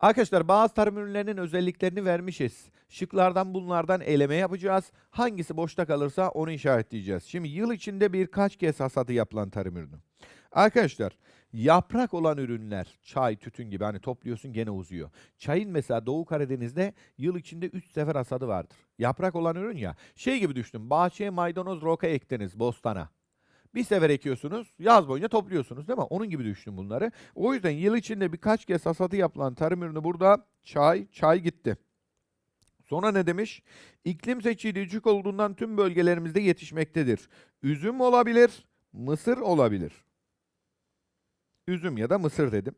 Arkadaşlar bazı tarım ürünlerinin özelliklerini vermişiz. Şıklardan bunlardan eleme yapacağız. Hangisi boşta kalırsa onu işaretleyeceğiz. Şimdi yıl içinde birkaç kez hasadı yapılan tarım ürünü. Arkadaşlar yaprak olan ürünler çay, tütün gibi hani topluyorsun gene uzuyor. Çayın mesela Doğu Karadeniz'de yıl içinde 3 sefer hasadı vardır. Yaprak olan ürün ya. Şey gibi düşünün bahçeye maydanoz roka ektiniz bostana. Bir sefer ekiyorsunuz, yaz boyunca topluyorsunuz değil mi? Onun gibi düşünün bunları. O yüzden yıl içinde birkaç kez hasadı yapılan tarım ürünü burada çay, çay gitti. Sonra ne demiş? İklim seçiği düşük olduğundan tüm bölgelerimizde yetişmektedir. Üzüm olabilir, mısır olabilir. Üzüm ya da mısır dedim.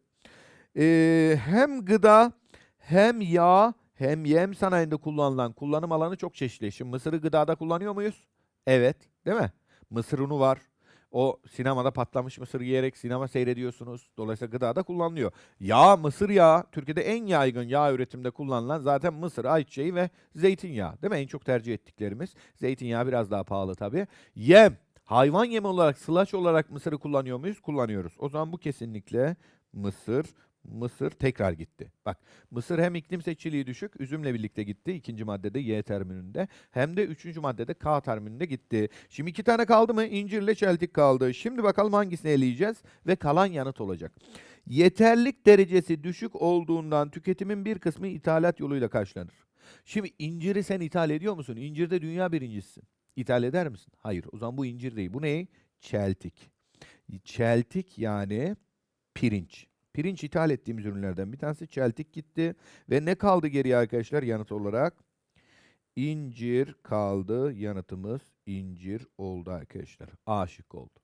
Ee, hem gıda hem yağ hem yem sanayinde kullanılan kullanım alanı çok çeşitli. Şimdi mısırı gıdada kullanıyor muyuz? Evet, değil mi? Mısır unu var. O sinemada patlamış mısır yiyerek sinema seyrediyorsunuz. Dolayısıyla gıdada kullanılıyor. Yağ, mısır yağı Türkiye'de en yaygın yağ üretiminde kullanılan zaten mısır, ayçiçeği ve zeytinyağı. Değil mi? En çok tercih ettiklerimiz. Zeytinyağı biraz daha pahalı tabii. Yem. Hayvan yemi olarak, sılaç olarak mısırı kullanıyor muyuz? Kullanıyoruz. O zaman bu kesinlikle mısır, mısır tekrar gitti. Bak mısır hem iklim seçiciliği düşük, üzümle birlikte gitti. ikinci maddede Y termininde. Hem de üçüncü maddede K termininde gitti. Şimdi iki tane kaldı mı? İncirle çeltik kaldı. Şimdi bakalım hangisini eleyeceğiz ve kalan yanıt olacak. Yeterlik derecesi düşük olduğundan tüketimin bir kısmı ithalat yoluyla karşılanır. Şimdi inciri sen ithal ediyor musun? İncirde dünya birincisisin. İthal eder misin? Hayır. O zaman bu incir değil. Bu ne? Çeltik. Çeltik yani pirinç. Pirinç ithal ettiğimiz ürünlerden bir tanesi çeltik gitti. Ve ne kaldı geriye arkadaşlar yanıt olarak? İncir kaldı. Yanıtımız incir oldu arkadaşlar. A şıkkı oldu.